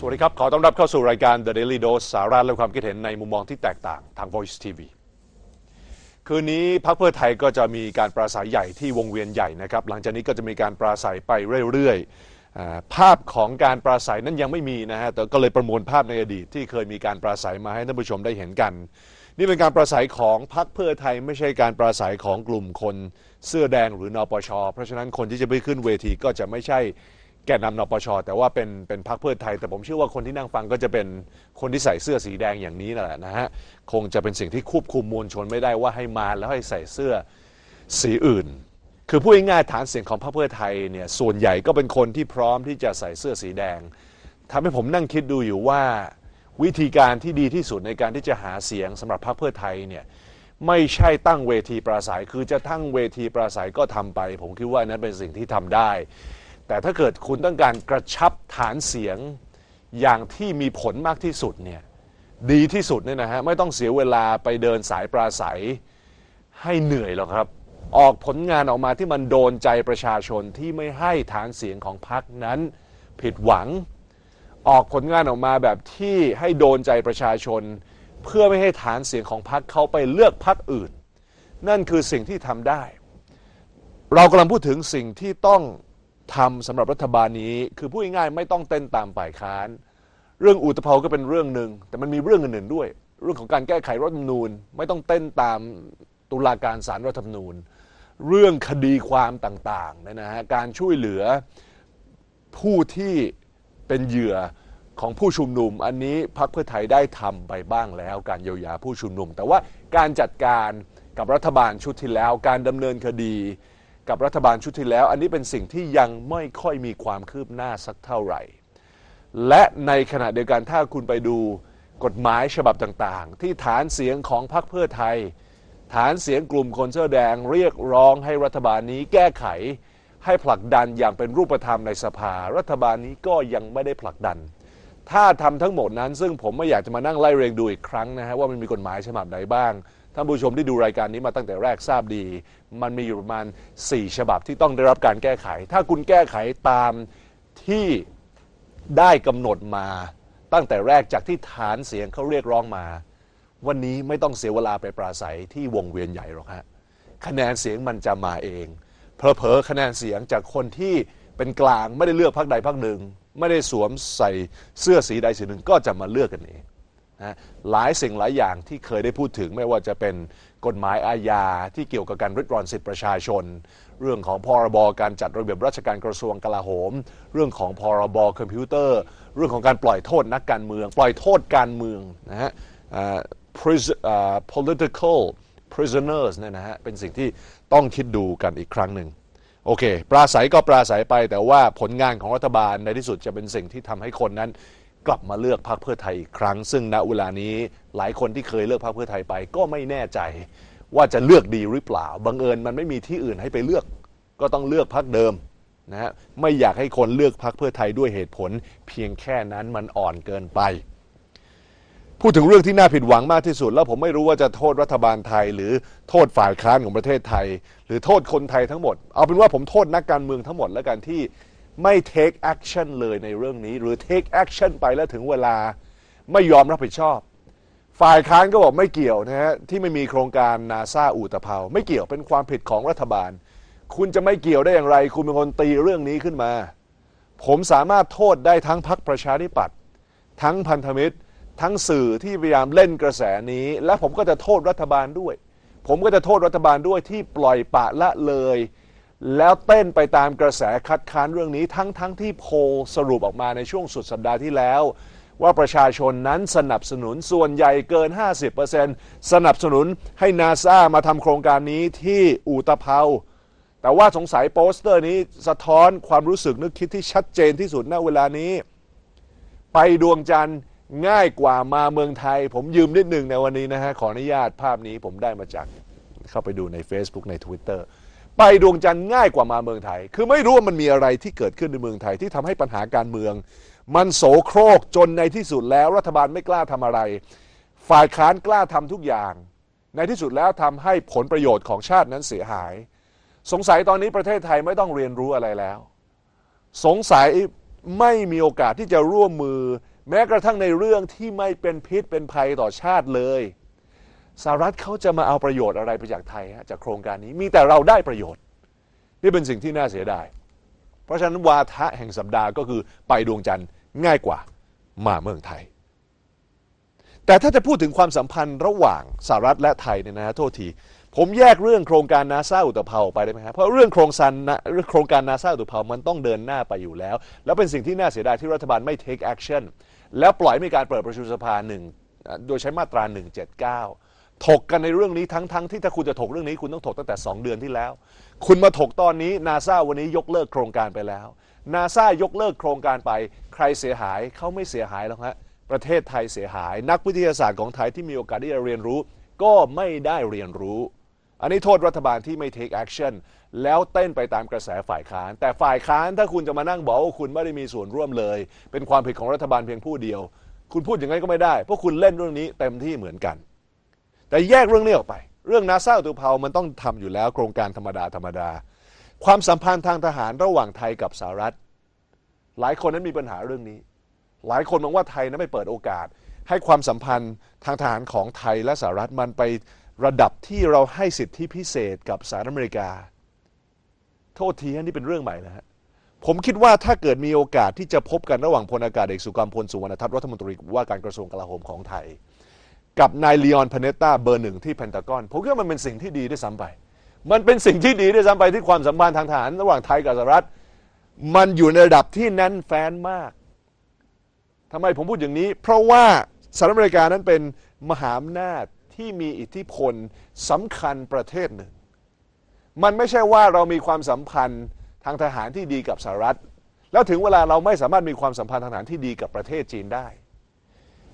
สวัสดีครับ ขอต้อนรับเข้าสู่รายการ The Daily Dose สาระและความคิดเห็นในมุมมองที่แตกต่างทาง Voice TV คืนนี้พรรคเพื่อไทยก็จะมีการปราศัยใหญ่ที่วงเวียนใหญ่นะครับ หลังจากนี้ก็จะมีการปราศัยไปเรื่อยๆ ภาพของการปราศัยนั้นยังไม่มีนะฮะ แต่ก็เลยประมวลภาพในอดีตที่เคยมีการปราศัยมาให้ท่านผู้ชมได้เห็นกัน นี่เป็นการปราศัยของพรรคเพื่อไทยไม่ใช่การปราศัยของกลุ่มคนเสื้อแดงหรือนปช เพราะฉะนั้นคนที่จะไปขึ้นเวทีก็จะไม่ใช่ แกนนำนปชแต่ว่าเป็นเป็นพรรคเพื่อไทย แต่ผมเชื่อว่าคนที่นั่งฟังก็จะเป็นคนที่ใส่เสื้อสีแดงอย่างนี้นั่นแหละนะฮะคงจะเป็นสิ่งที่ควบคุมมวลชนไม่ได้ว่าให้มาแล้วให้ใส่เสื้อสีอื่น คือพูดง่ายๆฐานเสียงของพรรคเพื่อไทยเนี่ยส่วนใหญ่ก็เป็นคนที่พร้อมที่จะใส่เสื้อสีแดงทำให้ผมนั่งคิดดูอยู่ว่า วิธีการที่ดีที่สุดในการที่จะหาเสียงสำหรับพรรคเพื่อไทยเนี่ยไม่ใช่ตั้งเวทีปราศัย คือจะตั้งเวทีปราศัยก็ทำไป ผมคิดว่านั้นเป็นสิ่งที่ทำได้ แต่ถ้าเกิดคุณต้องการกระชับฐานเสียงอย่างที่มีผลมากที่สุดเนี่ยดีที่สุดเนี่ยนะฮะไม่ต้องเสียเวลาไปเดินสายปราศัยให้เหนื่อยหรอกครับ ออกผลงานออกมาที่มันโดนใจประชาชนที่ไม่ให้ฐานเสียงของพรรคนั้นผิดหวัง ออกผลงานออกมาแบบที่ให้โดนใจประชาชน เพื่อไม่ให้ฐานเสียงของพรรคเขาไปเลือกพรรคอื่น นั่นคือสิ่งที่ทำได้ เรากำลังพูดถึงสิ่งที่ต้อง ทำสำหรับรัฐบาลนี้ คือพูดง่ายๆไม่ต้องเต้นตามฝ่ายค้าน เรื่องอุตภเปาก็เป็นเรื่องหนึ่งแต่มันมีเรื่องอื่นๆด้วย เรื่องของการแก้ไขรัฐธรรมนูญ ไม่ต้องเต้นตามตุลาการศาลรัฐธรรมนูญ เรื่องคดีความต่างๆนยนะฮะการช่วยเหลือผู้ที่เป็นเหยื่อของผู้ชุมนุม อันนี้พรรคเพื่อไทยได้ทำไปบ้างแล้ว การเยียวยาผู้ชุมนุม แต่ว่าการจัดการกับรัฐบาลชุดที่แล้วการดำเนินคดี กับรัฐบาลชุดที่แล้ว อันนี้เป็นสิ่งที่ยังไม่ค่อยมีความคืบหน้าสักเท่าไหร่ และในขณะเดียวกันถ้าคุณไปดูกฎหมายฉบับต่างๆ ที่ฐานเสียงของพรรคเพื่อไทย ฐานเสียงกลุ่มคนเสื้อแดงเรียกร้องให้รัฐบาลนี้แก้ไข ให้ผลักดันอย่างเป็นรูปธรรมในสภา รัฐบาลนี้ก็ยังไม่ได้ผลักดัน ถ้าทำทั้งหมดนั้น ซึ่งผมไม่อยากจะมานั่งไล่เรียงดูอีกครั้งนะฮะว่ามันมีกฎหมายฉบับไหนบ้าง ท่านผู้ชมที่ดูรายการนี้มาตั้งแต่แรกทราบดี มันมีอยู่ประมาณ 4 ฉบับที่ต้องได้รับการแก้ไข ถ้าคุณแก้ไขตามที่ได้กำหนดมา ตั้งแต่แรกจากที่ฐานเสียงเขาเรียกร้องมา วันนี้ไม่ต้องเสียเวลาไปปราศัยที่วงเวียนใหญ่หรอกฮะคะแนนเสียงมันจะมาเองเพอเพอคะแนนเสียงจากคนที่เป็นกลางไม่ได้เลือกพรรคใดพรรคหนึ่ง ไม่ได้สวมใส่เสื้อสีใดสีหนึ่งก็จะมาเลือกกันเอง นะหลายสิ่งหลายอย่างที่เคยได้พูดถึง ไม่ว่าจะเป็นกฎหมายอาญาที่เกี่ยวกับการริดรอนสิทธิประชาชน เรื่องของพรบการจัดระเบียบราชการกระทรวงกลาโหม เรื่องของพรบคอมพิวเตอร์ เรื่องของการปล่อยโทษนักการเมือง ปล่อยโทษการเมืองนะฮะอ่า pris- อ่า political prisoners เนี่ยนะฮะเป็นสิ่งที่ต้องคิดดูกันอีกครั้งหนึ่งโอเค ปราศัยก็ปราศัยไปแต่ว่าผลงานของรัฐบาลในที่สุดจะเป็นสิ่งที่ทำให้คนนั้น กลับมาเลือกพรรคเพื่อไทยอีกครั้ง ซึ่งณเวลานี้หลายคนที่เคยเลือกพรรคเพื่อไทยไป ก็ไม่แน่ใจว่าจะเลือกดีหรือเปล่าบังเอิญมันไม่มีที่อื่นให้ไปเลือก ก็ต้องเลือกพรรคเดิมนะฮะไม่อยากให้คนเลือกพรรคเพื่อไทยด้วยเหตุผล เพียงแค่นั้นมันอ่อนเกินไป พูดถึงเรื่องที่น่าผิดหวังมากที่สุด แล้วผมไม่รู้ว่าจะโทษรัฐบาลไทย หรือโทษฝ่ายค้านของประเทศไทย หรือโทษคนไทยทั้งหมด เอาเป็นว่าผมโทษนักการเมืองทั้งหมดแล้วกันที่ ไม่ take action เลยในเรื่องนี้ หรือ take action ไปแล้วถึงเวลาไม่ยอมรับผิดชอบ ฝ่ายค้านก็บอกไม่เกี่ยวนะฮะที่ไม่มีโครงการนาซาอูตะเภาไม่เกี่ยวเป็นความผิดของรัฐบาล คุณจะไม่เกี่ยวได้อย่างไร คุณเป็นคนตีเรื่องนี้ขึ้นมา ผมสามารถโทษได้ทั้งพรรคประชาธิปัตย์ทั้งพันธมิตร ทั้งสื่อที่พยายามเล่นกระแสนี้ และผมก็จะโทษรัฐบาลด้วย ผมก็จะโทษรัฐบาลด้วยที่ปล่อยปะละเลย แล้วเต้นไปตามกระแสคัดค้านเรื่องนี้ทั้งทั้งที่โพลสรุปออกมาในช่วงสุดสัปดาห์ที่แล้ว ว่าประชาชนนั้นสนับสนุนส่วนใหญ่เกิน 50%สนับสนุนให้นาซามาทำโครงการนี้ที่อูตะเภาแต่ว่าสงสัยโปสเตอร์นี้สะท้อนความรู้สึกนึกคิดที่ชัดเจนที่สุดณเวลานี้ ไปดวงจันทร์ง่ายกว่ามาเมืองไทย ผมยืมนิดหนึ่งในวันนี้นะฮะขออนุญาตภาพนี้ผมได้มาจากเข้าไปดูใน Facebook ใน Twitter ไปดวงจันทร์ง่ายกว่ามาเมืองไทย คือไม่รู้ว่ามันมีอะไรที่เกิดขึ้นในเมืองไทยที่ทำให้ปัญหาการเมือง มันโสโครกจนในที่สุดแล้ว รัฐบาลไม่กล้าทำอะไร ฝ่ายค้านกล้าทำทุกอย่าง ในที่สุดแล้วทำให้ผลประโยชน์ของชาตินั้นเสียหาย สงสัยตอนนี้ประเทศไทยไม่ต้องเรียนรู้อะไรแล้ว สงสัยไม่มีโอกาสที่จะร่วมมือ แม้กระทั่งในเรื่องที่ไม่เป็นพิษเป็นภัยต่อชาติเลย สหรัฐเขาจะมาเอาประโยชน์อะไรไปจากไทยฮะจากโครงการนี้มีแต่เราได้ประโยชน์ นี่เป็นสิ่งที่น่าเสียดาย เพราะฉะนั้นวาทะแห่งสัปดาห์ก็คือไปดวงจันทร์ง่ายกว่ามาเมืองไทย แต่ถ้าจะพูดถึงความสัมพันธ์ระหว่างสหรัฐและไทยเนี่ยนะฮะโทษที ผมแยกเรื่องโครงการนาซาอุตภาไปได้ไหมครับเพราะเรื่องโครงการนะเรื่องโครงการนาซาอุตภามันต้องเดินหน้าไปอยู่แล้ว แล้วเป็นสิ่งที่น่าเสียดายที่รัฐบาลไม่ take action แล้วปล่อยมีการเปิดประชุมสภาหนึ่งโดยใช้มาตรา 179 ถกกันในเรื่องนี้ทั้งทั้งที่ถ้าคุณจะถกเรื่องนี้คุณต้องถกตั้งแต่ 2 เดือนที่แล้ว คุณมาถกตอนนี้นาซาวันนี้ยกเลิกโครงการไปแล้วนาซายกเลิกโครงการไป ใครเสียหายเขาไม่เสียหายหรอกฮะประเทศไทยเสียหาย นักวิทยาศาสตร์ของไทยที่มีโอกาสที่จะเรียนรู้ ก็ไม่ได้เรียนรู้ อันนี้โทษรัฐบาลที่ไม่ take action แล้วเต้นไปตามกระแสฝ่ายค้าน แต่ฝ่ายค้านถ้าคุณจะมานั่งบอกว่าคุณไม่ได้มีส่วนร่วมเลย เป็นความผิดของรัฐบาลเพียงผู้เดียว คุณพูดอย่างนั้นก็ไม่ได้เพราะคุณเล่นเรื่องนี้เต็มที่เหมือนกัน แต่แยกเรื่องนี้ออกไป เรื่องนาซาอุตุภามันต้องทำอยู่แล้วโครงการธรรมดาธรรมดา ความสัมพันธ์ทางทหารระหว่างไทยกับสหรัฐ หลายคนนั้นมีปัญหาเรื่องนี้ หลายคนมองว่าไทยนั้นไม่เปิดโอกาส ให้ความสัมพันธ์ทางทหารของไทยและสหรัฐมันไประดับที่เราให้สิทธิพิเศษกับสหรัฐอเมริกา โทษทีนี่เป็นเรื่องใหม่นะฮะผมคิดว่าถ้าเกิดมีโอกาสที่จะพบกันระหว่างพลอากาศเอกสุกรรมพลสุวรรณทัพรัฐมนตรีว่าการกระทรวงกลาโหมของไทย กับนายลีออนพาเนตตาเบอร์หนึ่งที่เพนตากอนผมคิดว่ามันเป็นสิ่งที่ดีด้วยซ้ำไป มันเป็นสิ่งที่ดีด้วยซ้ำไปที่ความสัมพันธ์ทางทหารระหว่างไทยกับสหรัฐ มันอยู่ในระดับที่แน่นแฟนมากทำไมผมพูดอย่างนี้ เพราะว่าสหรัฐอเมริกานั้นเป็นมหาอำนาจที่มีอิทธิพลสำคัญประเทศหนึ่ง มันไม่ใช่ว่าเรามีความสัมพันธ์ทางทหารที่ดีกับสหรัฐ แล้วถึงเวลาเราไม่สามารถมีความสัมพันธ์ทางทหารที่ดีกับประเทศจีนได้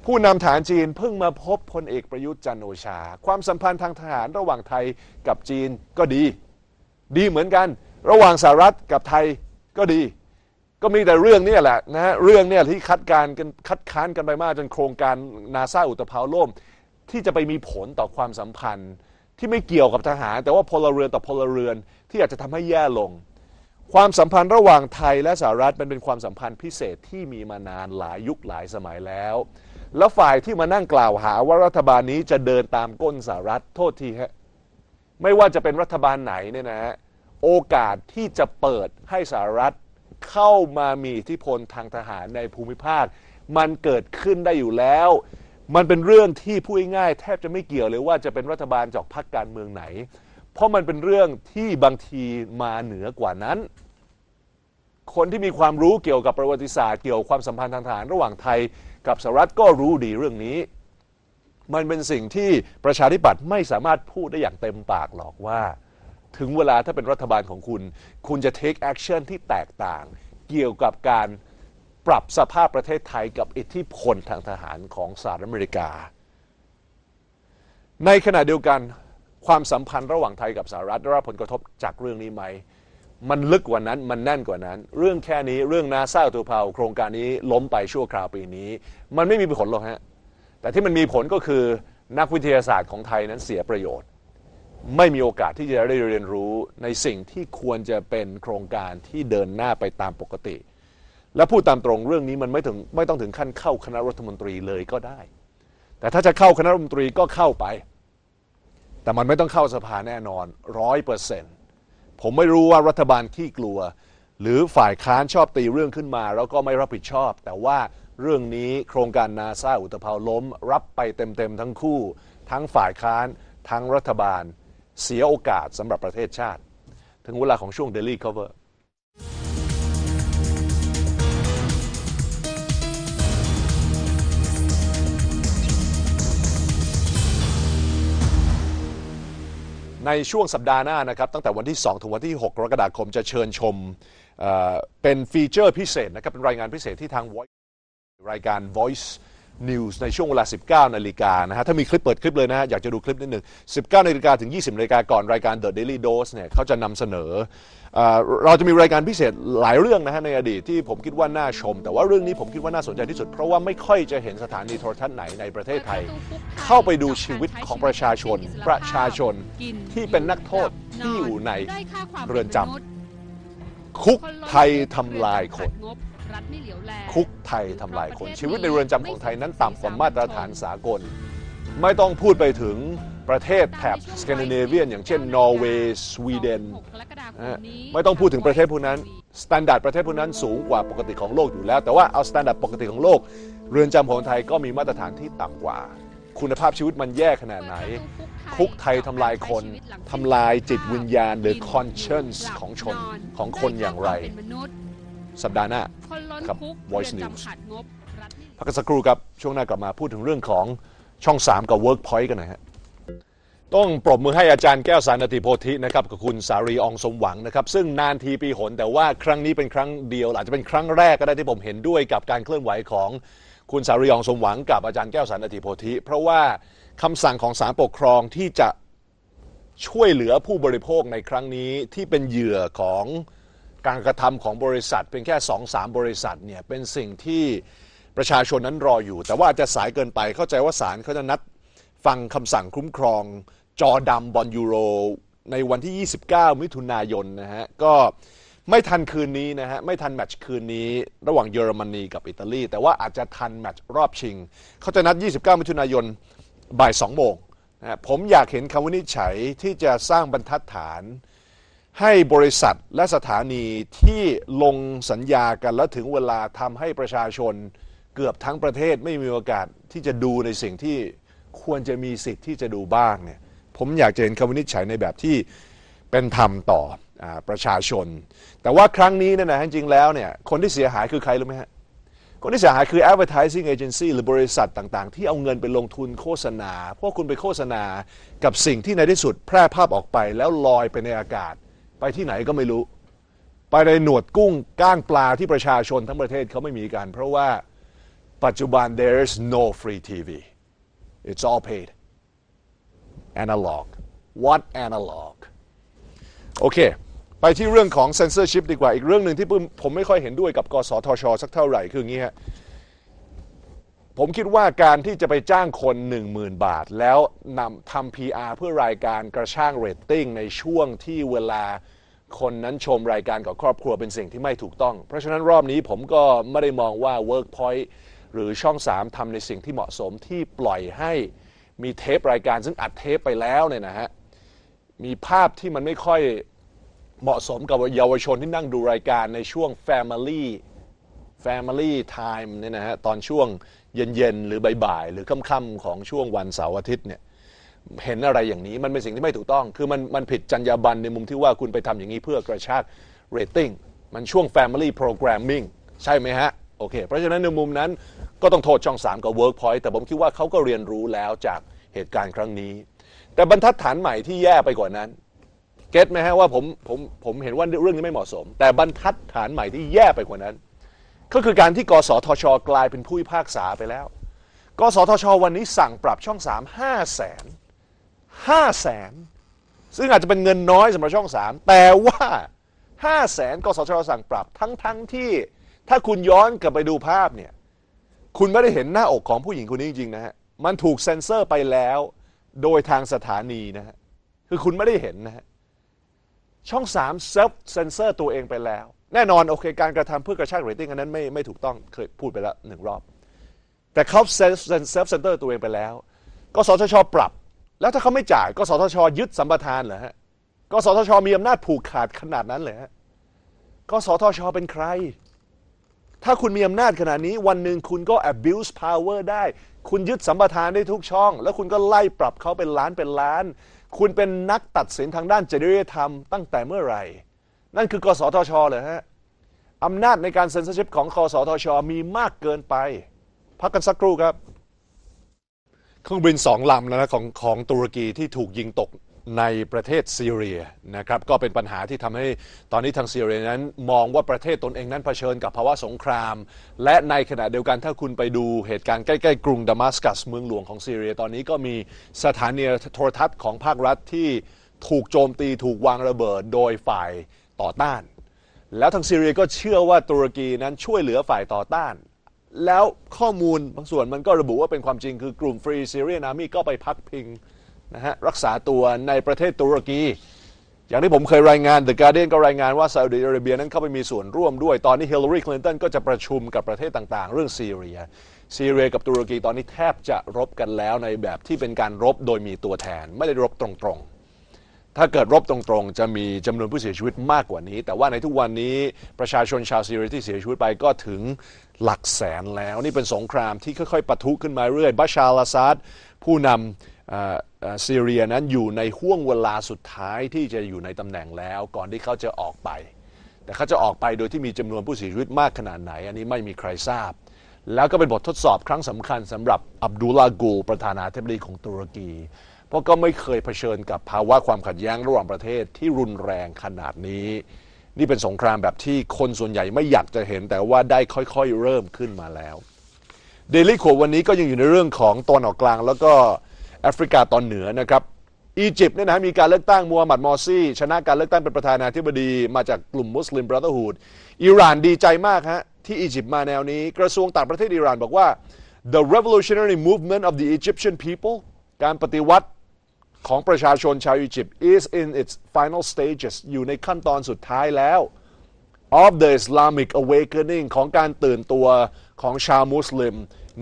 ผู้นำฐานจีนเพิ่งมาพบพลเอกประยุทธ์จันโอชา ความสัมพันธ์ทางทหารระหว่างไทยกับจีนก็ดี ดีเหมือนกัน ระหว่างสหรัฐกับไทยก็ดี ก็มีแต่เรื่องนี้แหละนะฮะเรื่องเนี่ยที่คัดการกันคัดค้านกันไปมากจนโครงการนาซาอุตภาวล่ม ที่จะไปมีผลต่อความสัมพันธ์ที่ไม่เกี่ยวกับทหาร แต่ว่าพลเรือนต่อพลเรือนที่อาจจะทำให้แย่ลง ความสัมพันธ์ระหว่างไทยและสหรัฐมันเป็นความสัมพันธ์พิเศษที่มีมานานหลายยุคหลายสมัยแล้ว แล้วฝ่ายที่มานั่งกล่าวหาว่ารัฐบาลนี้จะเดินตามก้นสหรัฐโทษทีฮะไม่ว่าจะเป็นรัฐบาลไหนเนี่ยนะฮะโอกาสที่จะเปิดให้สหรัฐเข้ามามีอิทธิพลทางทหารในภูมิภาค มันเกิดขึ้นได้อยู่แล้ว มันเป็นเรื่องที่พูดง่ายแทบจะไม่เกี่ยวเลยว่าจะเป็นรัฐบาลจากพรรคการเมืองไหน เพราะมันเป็นเรื่องที่บางทีมาเหนือกว่านั้น คนที่มีความรู้เกี่ยวกับประวัติศาสตร์เกี่ยวกับความสัมพันธ์ทางทหารระหว่างไทยกับสหรัฐก็รู้ดีเรื่องนี้ มันเป็นสิ่งที่ประชาธิปัตย์ไม่สามารถพูดได้อย่างเต็มปากหรอกว่า ถึงเวลาถ้าเป็นรัฐบาลของคุณ คุณจะ take action ที่แตกต่าง เกี่ยวกับการปรับสภาพประเทศไทยกับอิทธิพลทางทหารของสหรัฐอเมริกา ในขณะเดียวกันความสัมพันธ์ระหว่างไทยกับสหรัฐได้รับผลกระทบจากเรื่องนี้ไหม มันลึกกว่านั้นมันแน่นกว่านั้น เรื่องแค่นี้เรื่องนาซาตูเพาโครงการนี้ล้มไปชั่วคราวปีนี้ มันไม่มีผลหรอกฮะแต่ที่มันมีผลก็คือนักวิทยาศาสตร์ของไทยนั้นเสียประโยชน์ ไม่มีโอกาสที่จะได้เรียนรู้ในสิ่งที่ควรจะเป็นโครงการที่เดินหน้าไปตามปกติ และพูดตามตรงเรื่องนี้มันไม่ถึงไม่ต้องถึงขั้นเข้าคณะรัฐมนตรีเลยก็ได้ แต่ถ้าจะเข้าคณะรัฐมนตรีก็เข้าไป แต่มันไม่ต้องเข้าสภาแน่นอนร้อยเปอร์เซ็นต์ ผมไม่รู้ว่ารัฐบาลขี้กลัว หรือฝ่ายค้านชอบตีเรื่องขึ้นมา แล้วก็ไม่รับผิดชอบ แต่ว่าเรื่องนี้โครงการนาซาอุตภาวล้ม รับไปเต็มๆทั้งคู่ ทั้งฝ่ายค้านทั้งรัฐบาล เสียโอกาสสำหรับประเทศชาติ ถึงเวลาของช่วง Daily Cover ในช่วงสัปดาห์หน้านะครับ ตั้งแต่วันที่ 2 ถึงวันที่ 6 กรกฎาคมจะเชิญชมเอ่อเป็นฟีเจอร์พิเศษนะครับ เป็นรายงานพิเศษที่ทาง Voice รายการ Voice News ในช่วงเวลา 19 นาฬิกานะฮะ ถ้ามีคลิปเปิดคลิปเลยนะฮะ อยากจะดูคลิปนิดหนึ่ง 19 นาฬิกาถึง 20 นาฬิกาก่อนรายการ The Daily Dose เนี่ยเขาจะนำเสนอเอ่อเราจะมีรายการพิเศษหลายเรื่องนะฮะในอดีตที่ผมคิดว่าน่าชม แต่ว่าเรื่องนี้ผมคิดว่าน่าสนใจที่สุด เพราะว่าไม่ค่อยจะเห็นสถานีโทรทัศน์ไหนในประเทศไทย เข้าไปดูชีวิตของประชาชน ประชาชนที่เป็นนักโทษที่อยู่ในเรือนจำคุกไทยทำลายคน รัฐไม่เหลียวแลคุกไทยทำลายคนชีวิตในเรือนจำของไทยนั้นต่ำกว่ามาตรฐานสากล ไม่ต้องพูดไปถึงประเทศแถบสแกนดิเนเวียน อย่างเช่น นอร์เวย์สวีเดนกรกฎาคนะฮะมนี้ไม่ต้องพูดถึงประเทศพวกนั้นสแตนดาร์ดประเทศพวกนั้นสูงกว่าปกติของโลกอยู่แล้ว แต่ว่าเอาสแตนดาร์ดปกติของโลก เรือนจำของไทยก็มีมาตรฐานที่ต่ำกว่า คุณภาพชีวิตมันแย่ขนาดไหน คุกไทยทำลายคนทำลายจิตวิญญาณหรือ conscience ของชนของคนอย่างไรเป็นมนุษย์ สัปดาห์หน้าคนล้นครับคุก Voice เรือน News จำขาดงบรัฐไม่พักกันสักครู่ครับ ช่วงหน้ากลับมาพูดถึงเรื่องของช่อง 3 กับ Workpoint กันหน่อยฮะต้องปรบมือให้อาจารย์แก้วสารนติโพธินะครับกับคุณสารีอองสมหวังนะครับ ซึ่งนานทีปีหนแต่ว่าครั้งนี้เป็นครั้งเดียวอาจจะเป็นครั้งแรกก็ได้ที่ผมเห็นด้วยกับการเคลื่อนไหวของคุณสารีอองสมหวังกับอาจารย์แก้วสารนติโพธิ เพราะว่าคำสั่งของศาลปกครองที่จะช่วยเหลือผู้บริโภคในครั้งนี้ที่เป็นเหยื่อของ การกระทำของบริษัทเพียงแค่2อสามบริษัทเนี่ยเป็นสิ่งที่ประชาชนนั้นรออยู่ แต่ว่าอาจจะสายเกินไปเข้าใจว่าศาลเขาจะนัดฟังคำสั่งคุ้มครอง จอดำบอลยูโร ในวันที่ 29 มิถุนายนนะฮะก็ไม่ทันคืนนี้นะฮะไม่ทันแมตช์คืนนี้ ระหว่างเยอรมนีกับอิตาลี แต่ว่าอาจจะทันแมตช์รอบชิง เขาจะนัด 29 มิถุนายนบ่าย 2 โมงนะฮะผมอยากเห็นคำวินิจฉัยที่จะสร้างบรรทัดฐาน ให้บริษัทและสถานีที่ลงสัญญากันแล้วถึงเวลาทำให้ประชาชนเกือบทั้งประเทศไม่มีโอกาสที่จะดูในสิ่งที่ควรจะมีสิทธิ์ที่จะดูบ้างเนี่ยผมอยากจะเห็นคำวินิจฉัยในแบบที่เป็นธรรมต่ออประชาชน แต่ว่าครั้งนี้เนี่ยนะจริงแล้วเนี่ยคนที่เสียหายคือใครรู้ไหมฮะคนที่เสียหายคือ advertising agency หรือบริษัทต่างๆ ที่เอาเงินไปลงทุนโฆษณา เพราะคุณไปโฆษณากับสิ่งที่ในที่สุดแพร่ภาพออกไปแล้วลอยไปในอากาศ ไปที่ไหนก็ไม่รู้ ไปในหนวดกุ้งก้างปลาที่ประชาชนทั้งประเทศเขาไม่มีกัน เพราะว่าปัจจุบัน there is no free TV it's all paid analog what analog โอเค ไปที่เรื่องของ censorship ดีกว่า อีกเรื่องหนึ่งที่ผมไม่ค่อยเห็นด้วยกับกสทช สักเท่าไหร่ คืออย่างนี้ฮะ ผมคิดว่าการที่จะไปจ้างคน 10,000 บาท แล้วนำทำ PR เพื่อรายการกระช่างเรตติ้งในช่วงที่เวลาคนนั้นชมรายการกับครอบครัวเป็นสิ่งที่ไม่ถูกต้อง เพราะฉะนั้นรอบนี้ผมก็ไม่ได้มองว่า Workpoint หรือช่อง 3ทำในสิ่งที่เหมาะสมที่ปล่อยให้มีเทปรายการซึ่งอัดเทปไปแล้วเนี่ยนะฮะ มีภาพที่มันไม่ค่อยเหมาะสมกับเยาวชนที่นั่งดูรายการในช่วง Family Family Time เนี่ยนะฮะ ตอนช่วง เย็นๆหรือบ่ายๆหรือค่ำๆของช่วงวันเสาร์อาทิตย์เนี่ยเห็นอะไรอย่างนี้มันเป็นสิ่งที่ไม่ถูกต้อง คือมันมันผิดจรรยาบรรณในมุมที่ว่าคุณไปทำอย่างนี้เพื่อกระชากเรตติ้งมันช่วง Family Programming ใช่ไหมฮะ โอเค เพราะฉะนั้นในมุมนั้นก็ต้องโทษช่อง 3 กับ Workpoint แต่ผมคิดว่าเขาก็เรียนรู้แล้วจากเหตุการณ์ครั้งนี้ แต่บรรทัดฐานใหม่ที่แย่ไปกว่านั้น เก็ตไหมฮะว่าผมผมผมเห็นว่าเรื่องนี้ไม่เหมาะสม แต่บรรทัดฐานใหม่ที่แย่ไปกว่านั้น ก็คือการที่กสทช กลายเป็นผู้พิพากษาไปแล้ว กสทช วันนี้สั่งปรับช่อง3 5แสน5แสนซึ่งอาจจะเป็นเงินน้อยสำหรับช่อง3แต่ว่า5แสนกสทช สั่งปรับทั้งทั้งที่ถ้าคุณย้อนกลับไปดูภาพเนี่ยคุณไม่ได้เห็นหน้าอกของผู้หญิงคนนี้จริงๆนะฮะมันถูกเซ็นเซอร์ไปแล้ว โดยทางสถานีนะฮะคือคุณไม่ได้เห็นนะฮะช่อง3เซฟเซนเซอร์ตัวเองไปแล้ว แน่นอนโอเคการกระทำเพื่อกระชากเรตติ้งอันนั้นไม่ไม่ถูกต้องเคยพูดไปแล้วหนึ่งรอบ แต่เขาเซฟเซฟเซนเตอร์ตัวเองไปแล้วกสทชปรับ แล้วถ้าเขาไม่จ่ายกสทชยึดสัมปทานเหรอฮะกสทชมีอำนาจผูกขาดขนาดนั้นเลยฮะกสทชเป็นใคร ถ้าคุณมีอำนาจขนาดนี้ วันหนึ่งคุณก็ abuse power ได้ คุณยึดสัมปทานได้ทุกช่อง แล้วคุณก็ไล่ปรับเขาเป็นล้านเป็นล้าน คุณเป็นนักตัดสินทางด้านจริยธรรมตั้งแต่เมื่อไหร่ นั่นคือกสทชเลยฮะอำนาจในการเซ็นเซอร์ชิพของกสทช มีมากเกินไป พักกันสักครู่ครับเครื่องบินสองลำแล้วนะของของตุรกีที่ถูกยิงตกในประเทศซีเรียนะครับก็เป็นปัญหาที่ทำให้ตอนนี้ทางซีเรียนั้น มองว่าประเทศตนเองนั้นเผชิญกับภาวะสงคราม และในขณะเดียวกันถ้าคุณไปดูเหตุการณ์ใกล้ๆกรุงดามัสกัสเมืองหลวงของซีเรีย ตอนนี้ก็มีสถานีโทรทัศน์ของภาครัฐที่ถูกโจมตีถูกวางระเบิดโดยฝ่าย ต่อต้าน แล้วทางซีเรียก็เชื่อว่าตุรกีนั้นช่วยเหลือฝ่ายต่อต้าน แล้วข้อมูลบางส่วนมันก็ระบุว่าเป็นความจริงคือกลุ่มฟรีซีเรียนามีก็ไปพักพิงนะฮะรักษาตัวในประเทศตุรกี อย่างที่ผมเคยรายงาน The Guardian ก็รายงานว่าซาอุดิอาระเบียนั้นเข้าไปมีส่วนร่วมด้วย ตอนนี้ฮิลลารีคลินตันก็จะประชุมกับประเทศต่างๆ เรื่องซีเรีย ซีเรียกับตุรกีตอนนี้แทบจะรบกันแล้วในแบบที่เป็นการรบโดยมีตัวแทนไม่ได้รบตรงๆ ถ้าเกิดรบตรงๆ จะมีจำนวนผู้เสียชีวิตมากกว่านี้ แต่ว่าในทุกวันนี้ประชาชนชาวซีเรียที่เสียชีวิตไปก็ถึงหลักแสนแล้ว นี่เป็นสงครามที่ค่อยๆปะทุขึ้นมาเรื่อยบัชาลาซาดผู้นำซีเรียนั้นอยู่ในห่วงเวลาสุดท้ายที่จะอยู่ในตำแหน่งแล้ว ก่อนที่เขาจะออกไป แต่เขาจะออกไปโดยที่มีจำนวนผู้เสียชีวิตมากขนาดไหน อันนี้ไม่มีใครทราบ แล้วก็เป็นบททดสอบครั้งสำคัญสำหรับอับดุลลากูประธานาธิบดีของตุรกี เพราะก็ไม่เคยเผชิญกับภาวะความขัดแย้งระหว่างประเทศที่รุนแรงขนาดนี้ นี่เป็นสงครามแบบที่คนส่วนใหญ่ไม่อยากจะเห็น แต่ว่าได้ค่อยๆเริ่มขึ้นมาแล้วเดลี่โควันนี้ก็ยังอยู่ในเรื่องของตอนออกกลาง แล้วก็แอฟริกาตอนเหนือนะครับอียิปต์เนี่ยนะมีการเลือกตั้งมูฮัมหมัดมอซี่ชนะการเลือกตั้งเป็นประธานาธิบดีมาจากกลุ่มมุสลิมบรัเธอร์ฮูดอิหร่านดีใจมากฮะที่อียิปต์มาแนวนี้ กระทรวงต่างประเทศอิหร่านบอกว่า the revolutionary movement of the Egyptian people การปฏิวัติ ของประชาชนชาวอียิปต์ is in its final stages อยู่ในขั้นตอนสุดท้ายแล้ว of the Islamic awakening ของการตื่นตัวของชาวมุสลิม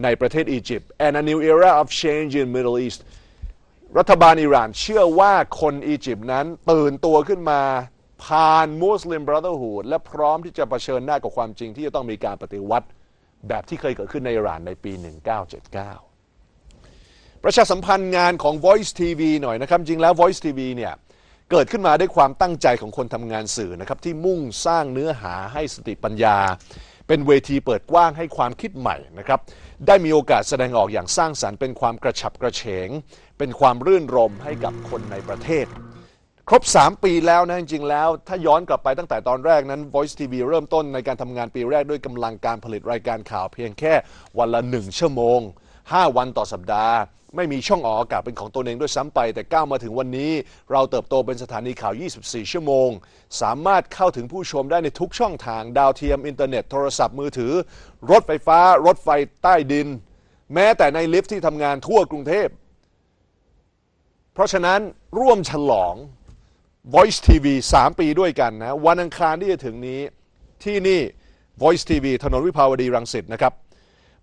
ในประเทศอียิปต์ and a new era of change in Middle East รัฐบาลอิหร่านเชื่อว่าคนอียิปต์นั้นตื่นตัวขึ้นมาผ่านมุสลิมบรัเธอร์ฮูดและพร้อมที่จะะเผชิญหน้ากับความจริงที่จะต้องมีการปฏิวัติ แบบที่เคยเกิดขึ้นในอิหร่านในปี 1979 ประชาสัมพันธ์งานของ Voice TV หน่อยนะครับ จริงแล้ว Voice TV เนี่ยเกิดขึ้นมาด้วยความตั้งใจของคนทำงานสื่อนะครับที่มุ่งสร้างเนื้อหาให้สติปัญญา เป็นเวทีเปิดกว้างให้ความคิดใหม่นะครับได้มีโอกาสแสดงออกอย่างสร้างสรรค์เป็นความกระฉับกระเฉง เป็นความรื่นรมให้กับคนในประเทศ ครบ 3 ปีแล้วนะจริงๆแล้ว ถ้าย้อนกลับไปตั้งแต่ตอนแรกนั้น Voice TV เริ่มต้นในการทำงานปีแรกด้วยกำลังการผลิตรายการข่าวเพียงแค่วันละ 1 ชั่วโมง 5 วันต่อสัปดาห์ ไม่มีช่องออกอากาศเป็นของตัวเองด้วยซ้ำไป แต่ก้าวมาถึงวันนี้เราเติบโตเป็นสถานีข่าว 24 ชั่วโมง สามารถเข้าถึงผู้ชมได้ในทุกช่องทางดาวเทียมอินเทอร์เน็ตโทรศัพท์มือถือ รถไฟฟ้า รถไฟใต้ดิน แม้แต่ในลิฟต์ที่ทำงานทั่วกรุงเทพ เพราะฉะนั้นร่วมฉลอง Voice TV 3 ปีด้วยกันนะวันอังคารที่จะถึงนี้ที่นี่ Voice TV ถนนวิภาวดีรังสิตนะครับ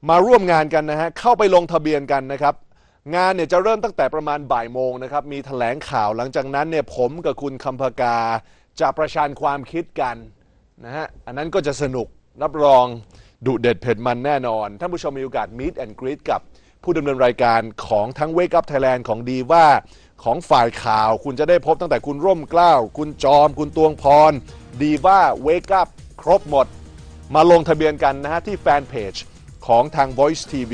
มาร่วมงานกันนะฮะเข้าไปลงทะเบียนกันนะครับ งานเนี่ยจะเริ่มตั้งแต่ประมาณบ่ายโมงนะครับ มีแถลงข่าวหลังจากนั้นเนี่ยผมกับคุณคำพกาจะประชันความคิดกันนะฮะอันนั้นก็จะสนุกรับรองดุเด็ดเผ็ดมันแน่นอน ท่านผู้ชมมีโอกาส Meet and Greet กับผู้ดำเนินรายการของทั้ง Wake Up Thailand ของดีว่าของฝ่ายข่าวคุณจะได้พบตั้งแต่คุณร่มเกล้า คุณจอม คุณตวงพร ดีว่า Wake Up ครบหมด มาลงทะเบียนกันนะฮะที่แฟนเพจ ของทาง Voice TV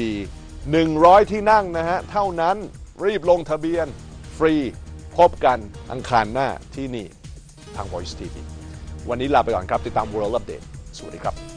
100 ที่นั่งนะฮะ เท่านั้นรีบลงทะเบียนฟรี พบกันอังคารหน้าที่นี่ ทาง Voice TV วันนี้ลาไปก่อนครับ ติดตาม World Update สวัสดีครับ